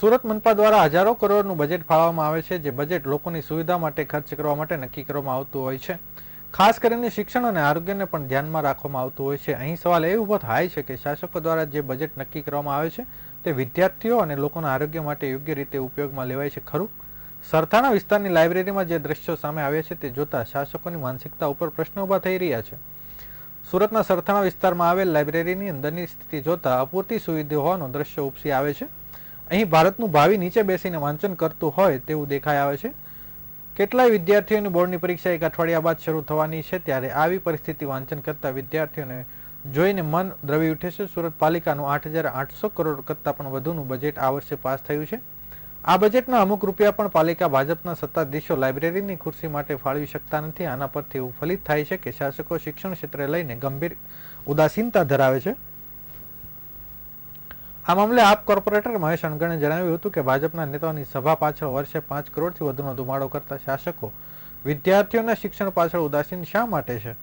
સુરત મનપા દ્વારા હજારો કરોડનું બજેટ ફાળવવામાં આવે છે, જે બજેટ લોકોની સુવિધા માટે, ખર્ચ કરવા માટે નક્કી કરવામાં આવતું હોય છે. ખાસ કરીને શિક્ષણ અને આરોગ્યને પણ ધ્યાનમાં રાખવામાં આવતું હોય છે. અહીં સવાલ એ ઊભો થાય છે કે શાસકો દ્વારા જે બજેટ નક્કી કરવામાં આવે છે, તે વિદ્યાર્થીઓ અને લોકોના આરોગ્ય માટે યોગ્ય રીતે ઉપયોગમાં લેવાય છે ખરું? સરથાણા વિસ્તારની લાઇબ્રેરીમાં જે દ્રશ્યો સામે આવ્યા છે, તે જોતા શાસકોની માનસિકતા ઉપર પ્રશ્નો ઊભા થઈ રહ્યા છે. સુરતના સરથાણા વિસ્તારમાં આવેલ લાઇબ્રેરીની અંદરની સ્થિતિ જોતા અપૂરતી સુવિધા હોવાનો દ્રશ્ય ઉપસી આવે છે. અહીં ભારતનું ભાવિ નીચે બેસીને વાંચન કરતું હોય તેવું દેખાઈ આવે છે. કેટલાય વિદ્યાર્થીઓની બોર્ડની પરીક્ષા એક અઠવાડિયા બાદ શરૂ થવાની છે, ત્યારે આવી પરિસ્થિતિ વાંચન કરતા વિદ્યાર્થીઓને જોઈને મન દ્રવી ઉઠે છે. સુરત પાલિકાનું આઠ હજાર આઠસો કરોડ કરતાં પણ વધુનું બજેટ આ વર્ષે પાસ થયું છે. આ બજેટના અમુક રૂપિયા પણ પાલિકા ભાજપના સત્તાધીશો લાઇબ્રેરીની ખુરશી માટે ફાળવી શકતા નથી. આના પરથી એવું ફલિત થાય છે કે શાસકો શિક્ષણ ક્ષેત્રે લઈને ગંભીર ઉદાસીનતા ધરાવે છે. આ મામલે આપ કોર્પોરેટર મહેશ અણગણે જણાવ્યું હતું કે ભાજપના નેતાઓની સભા પાછળ વર્ષે પાંચ કરોડથી વધુનો ધુમાડો કરતા શાસકો વિદ્યાર્થીઓના શિક્ષણ પાછળ ઉદાસીન શા માટે છે?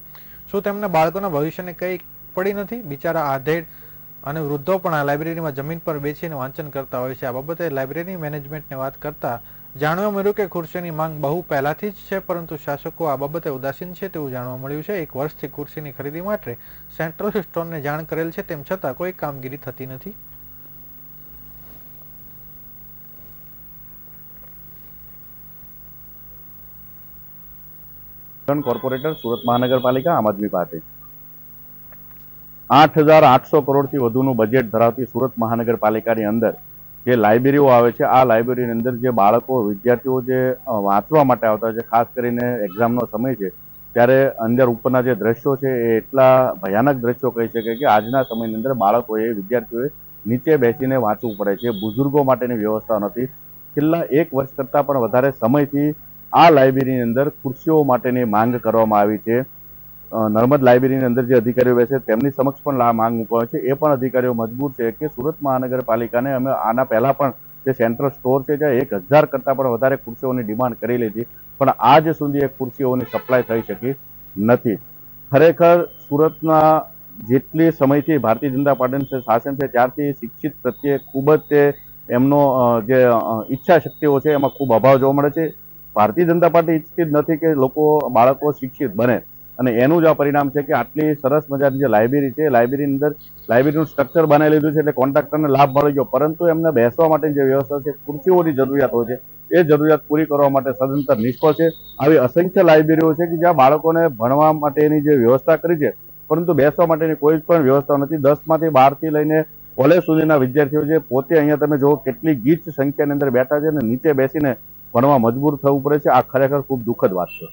શું તેમને બાળકોના ભવિષ્યને કંઈ પડી નથી? બિચારા આધેડ અને વૃદ્ધો પણ આ લાઇબ્રેરીમાં જમીન પર બેસીને વાંચન કરતા હોય છે. આ બાબતે લાઇબ્રેરી મેનેજમેન્ટને વાત કરતા જાણવા મળ્યું કે ખુરશીની માંગ બહુ પહેલાથી જ છે, પરંતુ શાસકો આ બાબતે ઉદાસીન છે તેવું જાણવા મળ્યું છે. એક વર્ષથી ખુરશીની ખરીદી માટે સેન્ટ્રલ સ્ટોરને જાણ કરેલ છે, તેમ છતાં કોઈ કામગીરી થતી નથી. ત્રણ કોર્પોરેટર સુરત મહાનગરપાલિકા, આમ આદમી પાર્ટી. આઠ હજાર આઠસો વધુનું બજેટ ધરાવતી સુરત મહાનગરપાલિકાની અંદર જે લાઇબ્રેરીઓ આવે છે, આ લાઇબ્રેરીની અંદર જે બાળકો, વિદ્યાર્થીઓ જે વાંચવા માટે આવતા છે, ખાસ કરીને એક્ઝામનો સમય છે, ત્યારે અંદર ઉપરના જે દ્રશ્યો છે, એ એટલા ભયાનક દ્રશ્યો કહી શકે કે આજના સમયની અંદર બાળકોએ, વિદ્યાર્થીઓએ નીચે બેસીને વાંચવું પડે છે. બુઝુર્ગો માટેની વ્યવસ્થા નથી. છેલ્લા એક વર્ષ કરતાં પણ વધારે સમયથી આ લાઇબ્રેરીની અંદર ખુરશીઓ માટેની માંગ કરવામાં આવી છે. નર્મદ લાઇબ્રેરીની અંદર જે અધિકારીઓ બેસે તેમની સમક્ષ પણ આ માંગ મૂકવામાં છે. એ પણ અધિકારીઓ મજબૂર છે કે સુરત મહાનગરપાલિકાને અમે આના પહેલાં પણ જે સેન્ટ્રલ સ્ટોર છે ત્યાં એક હજાર કરતાં પણ વધારે ખુરશીઓની ડિમાન્ડ કરી લીધી પણ આજ સુધી એ ખુરશીઓની સપ્લાય થઈ શકી નથી. ખરેખર સુરતના જેટલી સમયથી ભારતીય જનતા પાર્ટીનું શાસન છે ત્યારથી શિક્ષિત પ્રત્યે ખૂબ જ તે એમનો જે ઈચ્છા શક્તિઓ છે એમાં ખૂબ અભાવ જોવા મળે છે. ભારતીય જનતા પાર્ટી ઈચ્છતી નથી કે લોકો, બાળકો શિક્ષિત બને. અને એનું જ આ પરિણામ છે કે આટલી સરસ મજાની જે લાઇબ્રેરી છે લાઇબ્રેરીની અંદર લાઇબ્રેરીનું સ્ટ્રક્ચર બનાવી લીધું છે એટલે કોન્ટ્રાક્ટરને લાભ મળી ગયો. પરંતુ એમને બેસવા માટેની જે વ્યવસ્થા છે, ખુરશીઓની જરૂરિયાત હોય છે, એ જરૂરિયાત પૂરી કરવા માટે સદંતર નિષ્ફળ છે. આવી અસંખ્ય લાઇબ્રેરીઓ છે કે જ્યાં બાળકોને ભણવા માટેની જે વ્યવસ્થા કરી છે, પરંતુ બેસવા માટેની કોઈ પણ વ્યવસ્થા નથી. દસમાંથી બારથી લઈને કોલેજ સુધીના વિદ્યાર્થીઓ છે, પોતે અહીંયા તમે જુઓ કેટલી ગીચ સંખ્યાની અંદર બેઠા છે અને નીચે બેસીને ભણવા મજબૂર થવું પડે છે. આ ખરેખર ખૂબ દુઃખદ વાત છે.